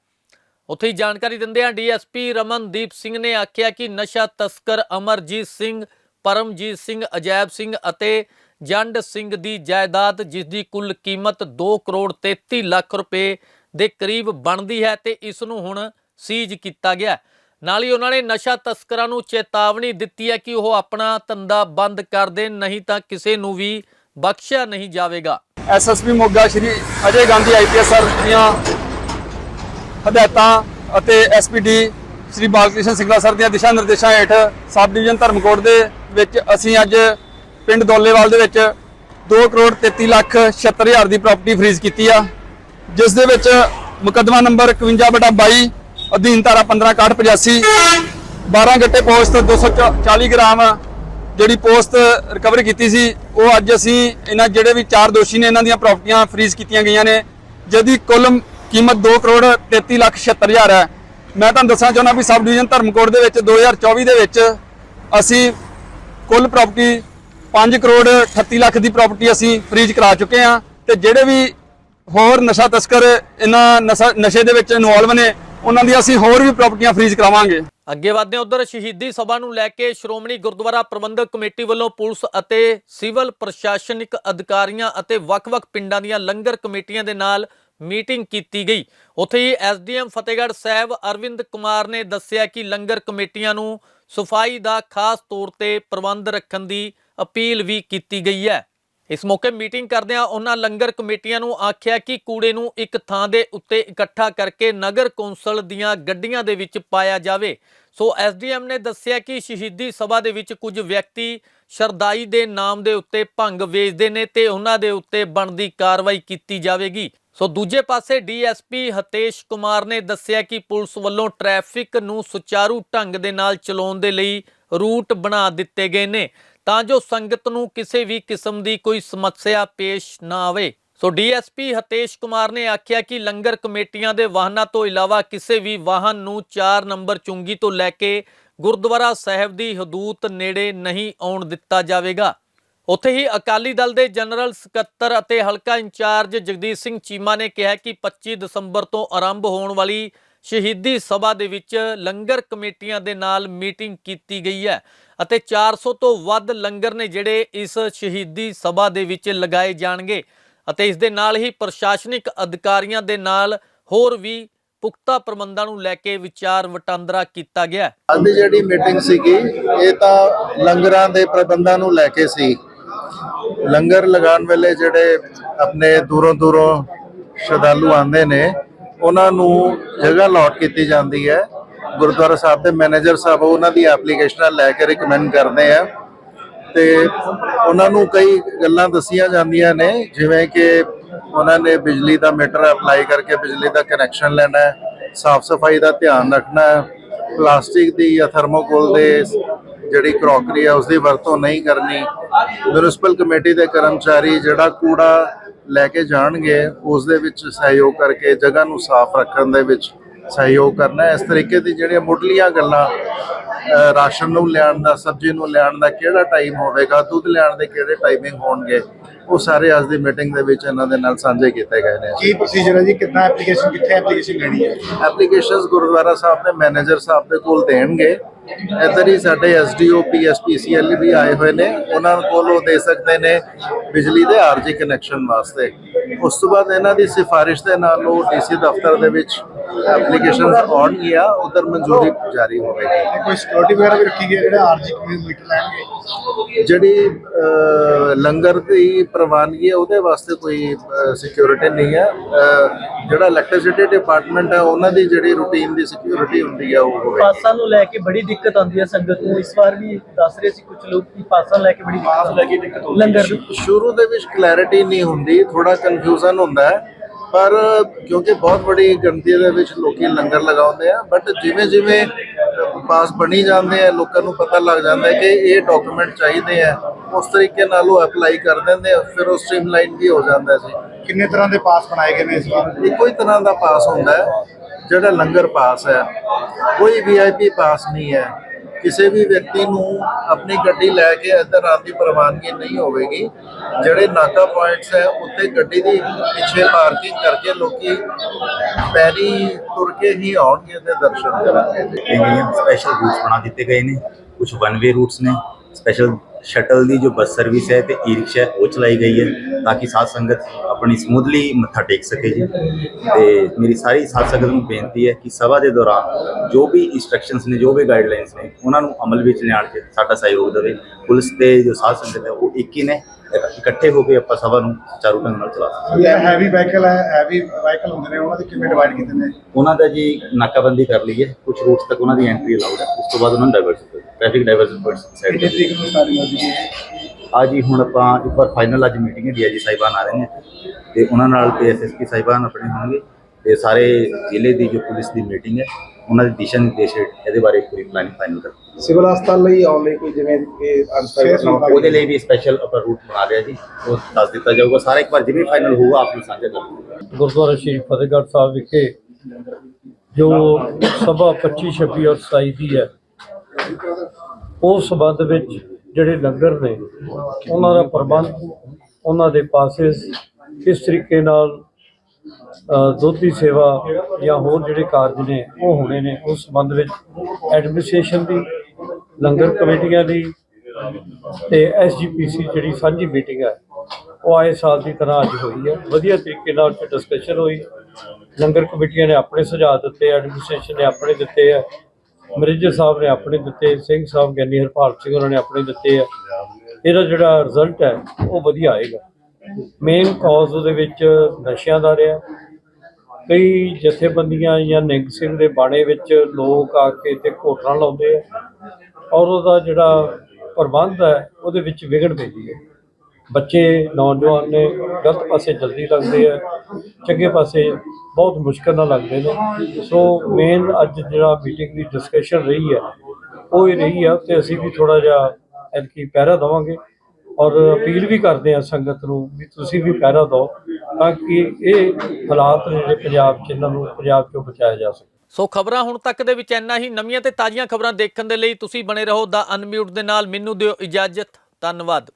S1: ਉੱਥੇ ਹੀ ਜਾਣਕਾਰੀ ਦਿੰਦਿਆਂ ਡੀਐਸਪੀ ਰਮਨਦੀਪ ਸਿੰਘ ਨੇ ਆਖਿਆ ਕਿ ਨਸ਼ਾ ਤਸਕਰ ਅਮਰਜੀਤ ਸਿੰਘ, ਪਰਮਜੀਤ ਸਿੰਘ, ਅਜੈਬ ਸਿੰਘ ਅਤੇ ਜੰਡ ਸਿੰਘ ਦੀ ਜਾਇਦਾਦ, ਜਿਸ ਦੀ ਕੁੱਲ ਕੀਮਤ 2 ਕਰੋੜ 33 ਲੱਖ ਰੁਪਏ ਦੇ ਕਰੀਬ ਬਣਦੀ ਹੈ ਤੇ ਇਸ ਨੂੰ ਹੁਣ ਸੀਜ਼ ਕੀਤਾ ਗਿਆ ਨਾਲ ਹੀ ਉਹਨਾਂ ਨੇ ਨਸ਼ਾ ਤਸਕਰਾਂ ਨੂੰ ਚੇਤਾਵਨੀ ਦਿੱਤੀ ਹੈ ਕਿ ਉਹ ਆਪਣਾ ਧੰਦਾ ਬੰਦ ਕਰ ਦੇਣ, ਨਹੀਂ ਤਾਂ ਕਿਸੇ ਨੂੰ ਵੀ ਬਖਸ਼ਿਆ ਨਹੀਂ ਜਾਵੇਗਾ।
S8: SSP Moga Shri Ajay Gandhi IPS sir ਦੀਆਂ ਹਦਾਇਤਾਂ ਅਤੇ ਐਸਪੀਡੀ ਸ਼੍ਰੀ ਬਾਲਕ੍ਰਿਸ਼ਨ ਸਿੰਘਲਾ ਸਰ ਦੀਆਂ ਦਿਸ਼ਾ ਨਿਰਦੇਸ਼ਾਂ ਹੇਠ ਸਬ ਡਿਵੀਜ਼ਨ ਧਰਮਕੋਟ ਦੇ ਵਿੱਚ ਅਸੀਂ ਅੱਜ ਪਿੰਡ ਦੋਲੇਵਾਲ ਦੇ ਵਿੱਚ 2 ਕਰੋੜ 33 ਲੱਖ 76 ਹਜ਼ਾਰ ਦੀ ਪ੍ਰਾਪਰਟੀ ਫਰੀਜ਼ ਕੀਤੀ ਆ। ਜਿਸ ਦੇ ਵਿੱਚ ਮੁਕੱਦਮਾ ਨੰਬਰ 51 ਬਟਾ 22 ਅਧੀਨ ਧਾਰਾ 15 85 12 ਗੱਟੇ ਪੋਸਟ 240 ਗ੍ਰਾਮ ਜਿਹੜੀ ਪੋਸਟ ਰਿਕਵਰ ਕੀਤੀ ਸੀ, ਉਹ ਅੱਜ ਅਸੀਂ ਇਹਨਾਂ ਜਿਹੜੇ ਵੀ ਚਾਰ ਦੋਸ਼ੀ ਨੇ ਇਹਨਾਂ ਦੀਆਂ ਪ੍ਰਾਪਰਟੀਆਂ ਫਰੀਜ਼ ਕੀਤੀਆਂ ਗਈਆਂ ਨੇ, ਜਿਹਦੀ ਕੁੱਲ ਕੀਮਤ 2 ਕਰੋੜ 33 ਲੱਖ 76 ਹਜ਼ਾਰ ਹੈ। ਮੈਂ ਤੁਹਾਨੂੰ ਦੱਸਣਾ ਚਾਹੁੰਦਾ ਵੀ ਸਬ ਡਿਵੀਜ਼ਨ ਧਰਮਕੋਟ ਦੇ ਵਿੱਚ 2024 ਦੇ ਵਿੱਚ ਅਸੀਂ ਕੁੱਲ ਪ੍ਰਾਪਰਟੀ 5 ਕਰੋੜ 38 ਲੱਖ ਦੀ ਪ੍ਰਾਪਰਟੀ ਅਸੀਂ ਫਰੀਜ਼ ਕਰਾ ਚੁੱਕੇ ਹਾਂ ਤੇ ਜਿਹੜੇ ਵੀ ਹੋਰ ਨਸ਼ਾ ਤਸਕਰ ਇਹਨਾਂ ਨਸ਼ਾ- ਨਸ਼ੇ ਦੇ ਵਿੱਚ ਇਨਵੋਲਵ ਨੇ ਉਹਨਾਂ ਦੀ ਅਸੀਂ ਹੋਰ ਵੀ ਪ੍ਰਾਪਰਟੀਆਂ ਫਰੀਜ਼ ਕਰਾਵਾਂਗੇ।
S1: ਅੱਗੇ ਵਧਦੇ ਉਧਰ, ਸ਼ਹੀਦੀ ਸਭਾ ਨੂੰ ਲੈ ਕੇ ਸ਼੍ਰੋਮਣੀ ਗੁਰਦੁਆਰਾ ਪ੍ਰਬੰਧਕ ਕਮੇਟੀ ਵੱਲੋਂ ਪੁਲਿਸ ਅਤੇ ਸਿਵਲ ਪ੍ਰਸ਼ਾਸਨਿਕ ਅਧਿਕਾਰੀਆਂ ਅਤੇ ਵੱਖ-ਵੱਖ ਪਿੰਡਾਂ ਦੀਆਂ ਲੰਗਰ ਕਮੇਟੀਆਂ ਦੇ ਨਾਲ ਮੀਟਿੰਗ ਕੀਤੀ ਗਈ। ਉੱਥੇ ਹੀ ਐਸਡੀਐਮ ਫਤਿਹਗੜ੍ਹ ਸਾਹਿਬ ਅਰਵਿੰਦ ਕੁਮਾਰ ਨੇ ਦੱਸਿਆ ਕਿ ਲੰਗਰ ਕਮੇਟੀਆਂ ਨੂੰ ਸਫ਼ਾਈ ਦਾ ਖਾਸ ਤੌਰ ਤੇ ਪ੍ਰਬੰਧ ਰੱਖਣ ਦੀ ਅਪੀਲ ਵੀ ਕੀਤੀ ਗਈ ਹੈ। ਇਸ ਮੌਕੇ ਮੀਟਿੰਗ ਕਰਦਿਆਂ ਉਹਨਾਂ ਲੰਗਰ ਕਮੇਟੀਆਂ ਨੂੰ ਆਖਿਆ ਕਿ ਕੂੜੇ ਨੂੰ ਇੱਕ ਥਾਂ ਦੇ ਉੱਤੇ ਇਕੱਠਾ ਕਰਕੇ ਨਗਰ ਕੌਂਸਲ ਦੀਆਂ ਗੱਡੀਆਂ ਦੇ ਵਿੱਚ ਪਾਇਆ ਜਾਵੇ। ਸੋ ਐਸਡੀਐਮ ਨੇ ਦੱਸਿਆ ਕਿ ਸ਼ਹੀਦੀ ਸਭਾ ਦੇ ਵਿੱਚ ਕੁਝ ਵਿਅਕਤੀ ਸ਼ਰਦਾਈ ਦੇ ਨਾਮ ਦੇ ਉੱਤੇ ਭੰਗ ਵੇਚਦੇ ਨੇ ਤੇ ਉਹਨਾਂ ਦੇ ਉੱਤੇ ਬਣਦੀ ਕਾਰਵਾਈ ਕੀਤੀ ਜਾਵੇਗੀ। ਸੋ ਦੂਜੇ ਪਾਸੇ ਡੀਐਸਪੀ ਹਤੇਸ਼ ਕੁਮਾਰ ਨੇ ਦੱਸਿਆ ਕਿ ਪੁਲਿਸ ਵੱਲੋਂ ਟ੍ਰੈਫਿਕ ਨੂੰ ਸੁਚਾਰੂ ਢੰਗ ਦੇ ਨਾਲ ਚਲਾਉਣ ਦੇ ਲਈ ਰੂਟ ਬਣਾ ਦਿੱਤੇ ਗਏ ਨੇ। ਤਾਂ ਜੋ ਸੰਗਤ ਨੂੰ ਕਿਸੇ ਵੀ ਕਿਸਮ ਦੀ ਕੋਈ ਸਮੱਸਿਆ ਪੇਸ਼ ਨਾ ਆਵੇ। ਸੋ ਡੀਐਸਪੀ ਹਤੇਸ਼ ਕੁਮਾਰ ਨੇ ਆਖਿਆ ਕਿ ਲੰਗਰ ਕਮੇਟੀਆਂ ਦੇ ਵਾਹਨਾਂ ਤੋਂ ਇਲਾਵਾ ਕਿਸੇ ਵੀ ਵਾਹਨ ਨੂੰ 4 ਨੰਬਰ ਚੁੰਗੀ ਤੋਂ ਲੈ ਕੇ ਗੁਰਦੁਆਰਾ ਸਾਹਿਬ ਦੀ ਹਦੂਦ ਨੇੜੇ ਨਹੀਂ ਆਉਣ ਦਿੱਤਾ ਜਾਵੇਗਾ। ਉੱਥੇ ਹੀ ਅਕਾਲੀ ਦਲ ਦੇ ਜਨਰਲ ਸਕੱਤਰ ਅਤੇ ਹਲਕਾ ਇੰਚਾਰਜ ਜਗਦੀਸ਼ ਸਿੰਘ ਚੀਮਾ ਨੇ ਕਿਹਾ ਕਿ 25 ਦਸੰਬਰ ਤੋਂ ਆਰੰਭ ਹੋਣ ਵਾਲੀ ਸ਼ਹੀਦੀ ਸਭਾ ਦੇ ਵਿੱਚ ਲੰਗਰ ਕਮੇਟੀਆਂ ਦੇ ਨਾਲ ਮੀਟਿੰਗ ਕੀਤੀ ਗਈ ਹੈ ਅਤੇ 400 ਤੋਂ ਵੱਧ ਲੰਗਰ ਨੇ ਜਿਹੜੇ ਇਸ ਸ਼ਹੀਦੀ ਸਭਾ ਦੇ ਵਿੱਚ ਲਗਾਏ ਜਾਣਗੇ ਅਤੇ ਇਸ ਦੇ ਨਾਲ ਹੀ ਪ੍ਰਸ਼ਾਸਨਿਕ ਅਧਿਕਾਰੀਆਂ ਦੇ ਨਾਲ ਹੋਰ ਵੀ ਪੁਖਤਾ ਪ੍ਰਬੰਧਾਂ ਨੂੰ ਲੈ ਕੇ ਵਿਚਾਰ ਵਟਾਂਦਰਾ ਕੀਤਾ ਗਿਆ
S9: ਅੱਜ ਦੀ ਜਿਹੜੀ ਮੀਟਿੰਗ ਸੀਗੀ, ਇਹ ਤਾਂ ਲੰਗਰਾਂ ਦੇ ਪ੍ਰਬੰਧਾਂ ਨੂੰ ਲੈ ਕੇ ਸੀ। ਲੰਗਰ ਲਗਾਉਣ ਵੇਲੇ ਜਿਹੜੇ ਆਪਣੇ ਦੂਰੋਂ ਦੂਰੋਂ ਸ਼ਰਧਾਲੂ ਆਉਂਦੇ ਨੇ ਉਹਨਾਂ ਨੂੰ ਜਗ੍ਹਾ ਅਲਾਟ ਕੀਤੀ ਜਾਂਦੀ ਹੈ। ਗੁਰਦੁਆਰਾ ਸਾਹਿਬ ਦੇ ਮੈਨੇਜਰ ਸਾਹਿਬ ਉਹਨਾਂ ਦੀ ਐਪਲੀਕੇਸ਼ਨਾਂ ਲੈ ਕੇ ਰਿਕਮੈਂਡ ਕਰਦੇ ਆ। ਤੇ ਉਹਨਾਂ ਨੂੰ ਕਈ ਗੱਲਾਂ ਦੱਸੀਆਂ ਜਾਂਦੀਆਂ ਨੇ, ਜਿਵੇਂ ਕਿ ਉਹਨਾਂ ਨੇ ਬਿਜਲੀ ਦਾ ਮੀਟਰ ਅਪਲਾਈ ਕਰਕੇ ਬਿਜਲੀ ਦਾ ਕਨੈਕਸ਼ਨ ਲੈਣਾ ਹੈ, ਸਾਫ਼ ਸਫ਼ਾਈ ਦਾ ਧਿਆਨ ਰੱਖਣਾ ਹੈ, ਪਲਾਸਟਿਕ ਦੀ ਜਾਂ ਥਰਮੋਕੋਲ ਦੇ ਜਿਹੜੀ ਕਰੋਕਰੀ ਹੈ ਉਸ ਦੀ ਵਰਤੋਂ ਨਹੀਂ ਕਰਨੀ ਮਿਊਨਿਸਪਲ ਕਮੇਟੀ ਦੇ ਕਰਮਚਾਰੀ ਜਿਹੜਾ ਕੂੜਾ ਲੈ ਕੇ ਜਾਣਗੇ ਉਸ ਦੇ ਵਿੱਚ ਸਹਿਯੋਗ ਕਰਕੇ, ਜਗ੍ਹਾ ਨੂੰ ਸਾਫ਼ ਰੱਖਣ ਦੇ ਵਿੱਚ ਸਹਿਯੋਗ ਕਰਨਾ ਇਸ ਤਰੀਕੇ ਦੀ ਜਿਹੜੀਆਂ ਮੁੱਢਲੀਆਂ ਗੱਲਾਂ ਰਾਸ਼ਨ ਨੂੰ ਲਿਆਉਣ ਦਾ ਸਬਜ਼ੀ ਨੂੰ ਲਿਆਉਣ ਦਾ ਕਿਹੜਾ ਟਾਈਮ ਹੋਵੇਗਾ ਦੁੱਧ ਲਿਆਉਣ ਦੇ ਕਿਹੜੇ ਟਾਈਮਿੰਗ ਹੋਣਗੇ ਉਹ ਸਾਰੇ ਅੱਜ ਦੀ ਮੀਟਿੰਗ ਦੇ ਵਿੱਚ ਇਹਨਾਂ ਦੇ ਨਾਲ ਸਾਂਝੇ ਕੀਤੇ ਗਏ ਨੇ।
S5: ਕੀ ਪ੍ਰੋਸੀਜਰ ਹੈ ਜੀ? ਕਿੰਨਾ ਐਪਲੀਕੇਸ਼ਨ ਕਿੱਥੇ ਐਪਲੀਕੇਸ਼ਨ ਲੈਣੀ ਹੈ?
S9: ਐਪਲੀਕੇਸ਼ਨਸ ਗੁਰਦੁਆਰਾ ਸਾਹਿਬ ਦੇ ਮੈਨੇਜਰ ਸਾਹਿਬ ਦੇ ਕੋਲ ਦੇਣਗੇ। ਇੱਧਰ ਹੀ ਸਾਡੇ ਐਸਡੀਓ ਪੀਐਸਪੀਸੀਐਲ ਵੀ ਆਏ ਹੋਏ ਨੇ। ਉਹਨਾਂ ਕੋਲ ਉਹ ਦੇ ਸਕਦੇ ਨੇ ਬਿਜਲੀ ਦੇ ਆਰਜੀ ਕਨੈਕਸ਼ਨ ਵਾਸਤੇ। ਉਸ ਤੋਂ ਬਾਅਦ ਇਹਨਾਂ ਦੀ ਸਿਫਾਰਿਸ਼ ਦੇ ਨਾਲ ਉਹ ਡੀਸੀ ਦਫ਼ਤਰ ਦੇ ਵਿੱਚ ਐਪਲੀਕੇਸ਼ਨਸ ਆਉਣਗੀਆਂ। ਉਧਰ ਮਨਜ਼ੂਰੀ ਜਾਰੀ ਹੋਵੇਗੀ।
S5: ਕੋਈ ਸਿਕਿਉਰਿਟੀ ਵਗੈਰਾ ਵੀ ਰੱਖੀ ਗਈ ਹੈ ਜਿਹੜਾ ਆਰਜੀ ਮੀਟਰ ਲੈਣਗੇ?
S9: ਜਿਹੜੀ ਲੰਗਰ ਦੀ ਪ੍ਰਵਾਨਗੀ ਹੈ ਉਹਦੇ ਵਾਸਤੇ ਕੋਈ ਸਿਕਿਉਰਿਟੀ ਨਹੀਂ ਹੈ। ਜਿਹੜਾ ਇਲੈਕਟ੍ਰਿਸਿਟੀ ਡਿਪਾਰਟਮੈਂਟ ਹੈ ਉਹਨਾਂ ਦੀ ਜਿਹੜੀ ਰੂਟੀਨ ਦੀ ਸਿਕਿਉਰਿਟੀ ਹੁੰਦੀ ਹੈ ਉਹ
S6: ਪਾਸਾਂ ਨੂੰ ਲੈ ਕੇ ਬੜੀ ਦਿੱਕਤ ਆਉਂਦੀ ਹੈ ਸੰਗਤ ਨੂੰ। ਇਸ ਵਾਰ ਵੀ ਦੱਸ ਰਹੇ ਸੀ ਕੁਝ ਲੋਕ ਕਿ ਪਾਸਾਂ ਲੈ ਕੇ ਬੜੀ ਪਾਸ ਲੈ ਕੇ ਦਿੱਕਤ ਲੰਗਰ ਦੀ।
S9: ਸ਼ੁਰੂ ਦੇ ਵਿੱਚ ਕਲੈਰਿਟੀ ਨਹੀਂ ਹੁੰਦੀ ਥੋੜਾ ਕਨਫਿਊਜ਼ਨ ਹੁੰਦਾ ਹੈ। ਪਰ ਕਿਉਂਕਿ ਬਹੁਤ ਬੜੀ ਗਿਣਤੀ ਦੇ ਵਿੱਚ ਲੋਕੀ ਲੰਗਰ ਲਗਾਉਂਦੇ ਆ ਬਟ ਜਿਵੇਂ ਜਿਵੇਂ ਪਾਸ ਬਣੀ ਜਾਂਦੇ ਆ ਲੋਕਾਂ ਨੂੰ ਪਤਾ ਲੱਗ ਜਾਂਦਾ ਹੈ ਕਿ ਇਹ ਡਾਕੂਮੈਂਟ ਚਾਹੀਦੇ ਆ। ਉਸ ਤਰੀਕੇ ਨਾਲ ਉਹ ਅਪਲਾਈ ਕਰ ਦਿੰਦੇ ਆ ਫਿਰ ਉਹ ਸਟ੍ਰੀਮਲਾਈਨ ਵੀ ਹੋ ਜਾਂਦਾ ਸੀ
S5: ਕਿੰਨੇ ਤਰ੍ਹਾਂ ਦੇ ਪਾਸ ਬਣਾਏ ਗਏ ਨੇ ਇਸ ਵਾਰ?
S9: ਇੱਕੋ ਹੀ ਤਰ੍ਹਾਂ ਦਾ ਪਾਸ ਹੁੰਦਾ ਹੈ ਜਿਹੜਾ ਲੰਗਰ ਪਾਸ ਹੈ। ਕੋਈ ਵੀਆਈਪੀ ਪਾਸ ਨਹੀਂ ਹੈ। ਕਿਸੇ ਵੀ ਵਿਅਕਤੀ ਨੂੰ ਆਪਣੀ ਗੱਡੀ ਲੈ ਕੇ ਇੱਧਰ ਆਉਣ ਦੀ ਪ੍ਰਵਾਨਗੀ ਨਹੀਂ ਹੋਵੇਗੀ। ਜਿਹੜੇ ਨਾਕਾ ਪੁਆਇੰਟਸ ਹੈ, ਉੱਥੇ ਗੱਡੀ ਦੀ ਪਿੱਛੇ ਪਾਰਕਿੰਗ ਕਰਕੇ ਲੋਕੀ ਪੈਰੀ ਤੁਰ ਕੇ ਹੀ ਆਉਣਗੇ ਤੇ ਦਰਸ਼ਨ ਕਰਨਗੇ
S10: ਦਿੱਤੇ ਸਪੈਸ਼ਲ ਰੂਟਸ ਬਣਾ ਦਿੱਤੇ ਗਏ ਨੇ ਕੁਝ ਵਨ ਵੇ ਰੂਟਸ ਨੇ ਸਪੈਸ਼ਲ ਸ਼ਟਲ ਦੀ ਜੋ ਬੱਸ ਸਰਵਿਸ ਹੈ ਤੇ ਈ ਰਿਕਸ਼ਾ ਹੈ, ਉਹ ਚਲਾਈ ਗਈ ਹੈ ਤਾਂ ਕਿ ਸਾਧ ਸੰਗਤ ਆਪਣੀ ਸਮੂਥਲੀ ਮੱਥਾ ਟੇਕ ਸਕੇ ਜੀ। ਤੇ ਮੇਰੀ ਸਾਰੀ ਸਾਧ ਸੰਗਤ ਨੂੰ ਬੇਨਤੀ ਹੈ ਕਿ ਸਭਾ ਦੇ ਦੌਰਾਨ ਜੋ ਵੀ ਇਨਸਟਰਕਸ਼ਨਸ ਨੇ ਜੋ ਵੀ ਗਾਈਡਲਾਈਨਸ ਨੇ ਉਹਨਾਂ ਨੂੰ ਅਮਲ ਵਿੱਚ ਲਿਆਉਣ 'ਚ ਸਾਡਾ ਸਹਿਯੋਗ ਦੇਵੇ। ਪੁਲਿਸ ਤੇ ਜੋ ਸਾਧ ਸੰਗਤ ਹੈ ਉਹ ਇੱਕ ਹੀ ਨੇ। ਇਕ- ਇਕੱਠੇ ਹੋ ਕੇ ਆਪਾਂ ਸਭਾ ਨੂੰ ਚਾਰੂ ਢੰਗ ਨਾਲ ਚਲਾ ਸਕਦੇ
S5: ਇਹ ਹੈਵੀ ਵਾਹੀਕਲ ਹੈ ਹੈਵੀ ਵਾਹੀਕਲ ਹੁੰਦੇ ਨੇ ਉਹਨਾਂ ਦੇ ਕਿਵੇਂ ਡਿਵਾਈਡ ਕੀਤੇ ਨੇ?
S10: ਉਹਨਾਂ ਦਾ ਜੀ ਨਾਕਾਬੰਦੀ ਕਰ ਲਈ ਹੈ ਕੁਝ ਰੂਟਸ ਤੱਕ ਉਹਨਾਂ ਦੀ ਐਂਟਰੀ ਅਲਾਉਡ ਹੈ। ਉਸ ਤੋਂ ਬਾਅਦ ਉਹਨਾਂ ਨੂੰ ਡਾਇਵਰਟ ਟ੍ਰੈਫਿਕ ਡਾਇਵਰਟ ਸਾਈਡ
S5: ਕਿੰਨੇ ਤਰੀਕ ਨੂੰ ਸਟਾਰਟਿੰਗ ਹੋ ਜੂਗੀ
S10: ਆ ਜੀ ਹੁਣ ਆਪਾਂ ਇੱਕ ਵਾਰ ਫਾਈਨਲ ਅੱਜ ਮੀਟਿੰਗ ਹੈ ਡੀਆਈਜੀ ਸਾਹਿਬਾਨ ਆ ਰਹੇ ਨੇ। ਤੇ ਉਹਨਾਂ ਨਾਲ ਤੇ ਐਸਐਸਪੀ ਸਾਹਿਬਾਨ ਆਪਣੇ ਹੋਣਗੇ। ਤੇ ਸਾਰੇ ਜ਼ਿਲ੍ਹੇ ਦੀ ਜੋ ਪੁਲਿਸ ਦੀ ਮੀਟਿੰਗ ਹੈ ਉਹਨਾਂ ਦੇ ਦਿਸ਼ਾ ਨਿਰਦੇਸ਼ ਇਹਦੇ ਬਾਰੇ ਪੂਰੀ ਪਲਾਨਿੰਗ ਫਾਈਨਲ ਕਰ
S5: ਸਿਵਲ ਹਸਪਤਾਲ ਲਈ ਆਉਣ ਲਈ ਕੋਈ ਜਿਵੇਂ ਇਹ ਅਨਸਪੈਕਟ
S10: ਉਹਦੇ ਲਈ ਵੀ ਸਪੈਸ਼ਲ ਆਪਾਂ ਰੂਟ ਬਣਾ ਲਿਆ ਜੀ। ਉਹ ਦੱਸ ਦਿੱਤਾ ਜਾਊਗਾ। ਸਾਰਾ ਇੱਕ ਵਾਰ ਜਿਵੇਂ ਫਾਈਨਲ ਹੋਊਗਾ ਆਪ ਨੂੰ ਸਾਂਝਾ ਕਰ ਦੂੰਗਾ
S11: ਗੁਰਦੁਆਰਾ ਸ਼੍ਰੀ ਫਤਿਹਗੜ੍ਹ ਸਾਹਿਬ ਵਿਖੇ ਜੋ ਸਭਾ 25 26 ਔਰ 27 ਦੀ ਹੈ ਉਸ ਸੰਬੰਧ ਵਿੱਚ ਜਿਹੜੇ ਲੰਗਰ ਨੇ, ਉਹਨਾਂ ਦਾ ਪ੍ਰਬੰਧ, ਉਹਨਾਂ ਦੇ ਪਾਸਿਸ ਕਿਸ ਤਰੀਕੇ ਨਾਲ ਦੁੱਧੀ ਸੇਵਾ ਜਾਂ ਹੋਰ ਜਿਹੜੇ ਕਾਰਜ ਨੇ, ਉਹ ਹੋਣੇ ਨੇ। ਉਸ ਸੰਬੰਧ ਵਿੱਚ ਐਡਮਿਨਿਸਟ੍ਰੇਸ਼ਨ ਦੀ, ਲੰਗਰ ਕਮੇਟੀਆਂ ਦੀ ਤੇ ਐਸਜੀਪੀਸੀ ਜਿਹੜੀ ਸਾਂਝੀ ਮੀਟਿੰਗ ਹੈ, ਉਹ ਆਏ ਸਾਲ ਦੀ ਤਰ੍ਹਾਂ ਅੱਜ ਹੋਈ ਹੈ। ਵਧੀਆ ਤਰੀਕੇ ਨਾਲ ਡਿਸਕਸ਼ਨ ਹੋਈ। ਲੰਗਰ ਕਮੇਟੀਆਂ ਨੇ ਆਪਣੇ ਸੁਝਾਅ ਦਿੱਤੇ, ਐਡਮਿਨਿਸਟ੍ਰੇਸ਼ਨ ਨੇ ਆਪਣੇ ਦਿੱਤੇ ਆ ਮੈਨੇਜਰ ਸਾਹਿਬ ਨੇ ਆਪਣੇ ਦਿੱਤੇ, ਸਿੰਘ ਸਾਹਿਬ ਗਿਆਨੀ ਹਰਪਾਲ ਸਿੰਘ ਉਹਨਾਂ ਨੇ ਆਪਣੇ ਦਿੱਤੇ ਆ। ਇਹਦਾ ਜਿਹੜਾ ਰਿਜ਼ਲਟ ਹੈ, ਉਹ ਵਧੀਆ ਆਏਗਾ। ਮੇਨ ਕਾਜ਼ ਉਹਦੇ ਵਿੱਚ ਨਸ਼ਿਆਂ ਦਾ ਰਿਹਾ। ਕਈ ਜਥੇਬੰਦੀਆਂ ਜਾਂ ਨਿੰਗ ਸਿੰਘ ਦੇ ਬਾਣੇ ਵਿੱਚ ਲੋਕ ਆ ਕੇ ਤੇ ਘੋਟਣਾ ਲਾਉਂਦੇ ਆ ਔਰ ਉਹਦਾ ਜਿਹੜਾ ਪ੍ਰਬੰਧ ਹੈ, ਉਹਦੇ ਵਿੱਚ ਵਿਗੜ ਪੈਂਦੀ ਹੈ। ਬੱਚੇ, ਨੌਜਵਾਨ ਨੇ ਗਲਤ ਪਾਸੇ ਜਲਦੀ ਲੱਗਦੇ ਆ, ਚੰਗੇ ਪਾਸੇ ਬਹੁਤ ਮੁਸ਼ਕਲ ਨਾਲ ਲੱਗਦੇ ਨੇ। ਸੋ ਮੇਨ ਅੱਜ ਜਿਹੜਾ ਮੀਟਿੰਗ ਦੀ ਡਿਸਕਸ਼ਨ ਰਹੀ ਹੈ ਉਹ ਇਹ ਰਹੀ ਆ ਤੇ ਅਸੀਂ ਵੀ ਥੋੜਾ ਜਿਹਾ ਐਤਕੀ ਪਹਿਰਾ ਦੇਵਾਂਗੇ ਔਰ ਅਪੀਲ ਵੀ ਕਰਦੇ ਆ ਸੰਗਤ ਨੂੰ ਵੀ ਤੁਸੀਂ ਵੀ ਪਹਿਰਾ ਦਿਓ ਤਾਂ ਕਿ ਇਹ ਹਾਲਾਤ ਨੇ ਜਿਹੜੇ ਪੰਜਾਬ 'ਚ, ਇਹਨਾਂ ਨੂੰ ਪੰਜਾਬ 'ਚੋਂ ਬਚਾਇਆ ਜਾ ਸਕੇ।
S1: ਸੋ ਖਬਰਾਂ ਹੁਣ ਤੱਕ ਦੇ ਵਿੱਚ ਇੰਨਾ ਹੀ। ਨਵੀਆਂ ਤੇ ਤਾਜ਼ੀਆਂ ਖਬਰਾਂ ਦੇਖਣ ਦੇ ਲਈ ਤੁਸੀਂ ਬਣੇ ਰਹੋ ਦਾ ਅਨਮਿਊਟ ਦੇ ਨਾਲ। ਮੈਨੂੰ ਦਿਓ ਇਜਾਜ਼ਤ। ਧੰਨਵਾਦ।